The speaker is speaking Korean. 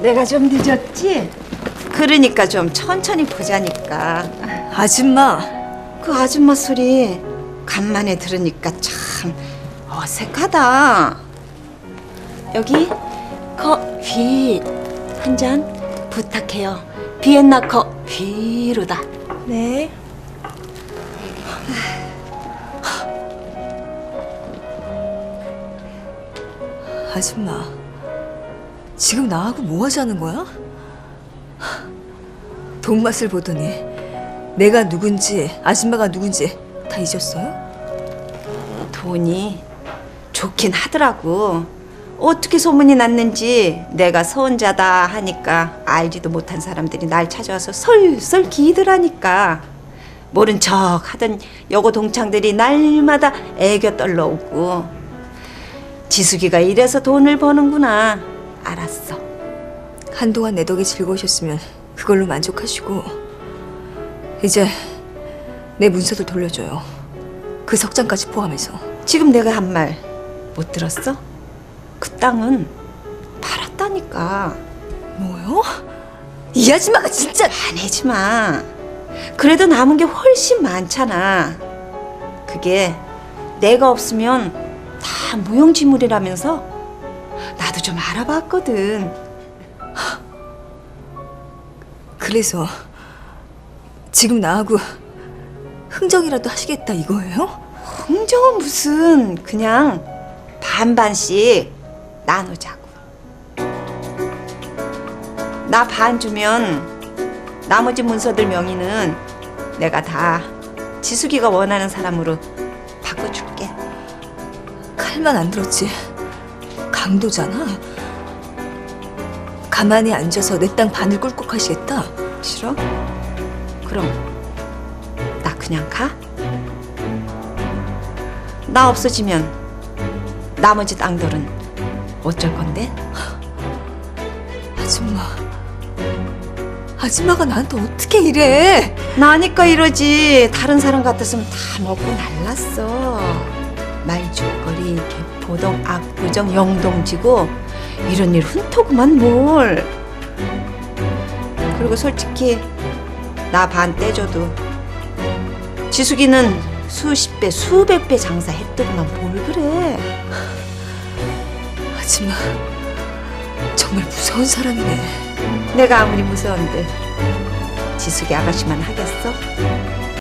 내가 좀 늦었지? 그러니까 좀 천천히 보자니까. 아줌마, 그 아줌마 소리 간만에 들으니까 참 어색하다. 여기 커피 한 잔 부탁해요. 비엔나 커피로다. 네. 아줌마, 지금 나하고 뭐 하자는 거야? 돈 맛을 보더니 내가 누군지 아줌마가 누군지 다 잊었어요? 돈이 좋긴 하더라고. 어떻게 소문이 났는지 내가 소원자다 하니까 알지도 못한 사람들이 날 찾아와서 설설 기더라니까. 모른 척 하던 여고 동창들이 날마다 애교 떨러 오고 지숙이가 이래서 돈을 버는구나 알았어 한동안 내 덕에 즐거우셨으면 그걸로 만족하시고 이제 내 문서들 돌려줘요. 그 석장까지 포함해서. 지금 내가 한 말 못 들었어? 그 땅은 팔았다니까 뭐요? 이 아줌마가 진짜 화내지 마. 그래도 남은 게 훨씬 많잖아. 그게 내가 없으면 다 무용지물이라면서 나도 좀 알아봤거든. 그래서 지금 나하고 흥정이라도 하시겠다 이거예요? 흥정은 무슨 그냥 반반씩 나누자고. 나 반 주면 나머지 문서들 명의는 내가 다 지숙이가 원하는 사람으로 바꿔줄게. 칼만 안 들었지. 강도잖아. 가만히 앉아서 내 땅 반을 꿀꺽 하시겠다. 싫어? 그럼 나 그냥 가? 나 없어지면 나머지 땅들은 어쩔 건데? 아줌마. 아줌마가 나한테 어떻게 이래? 나니까 이러지 다른 사람 같았으면 다 먹고 날랐어 말죽거리 개포동 압구정 영동지고 이런 일 훈토구만 뭘 그리고 솔직히 나 반 떼줘도 지숙이는 수십 배 수백 배 장사했더구만 뭘 그래 아줌마. 정말 무서운 사람이네. 내가 아무리 무서운데 지숙이 아가씨만 하겠어?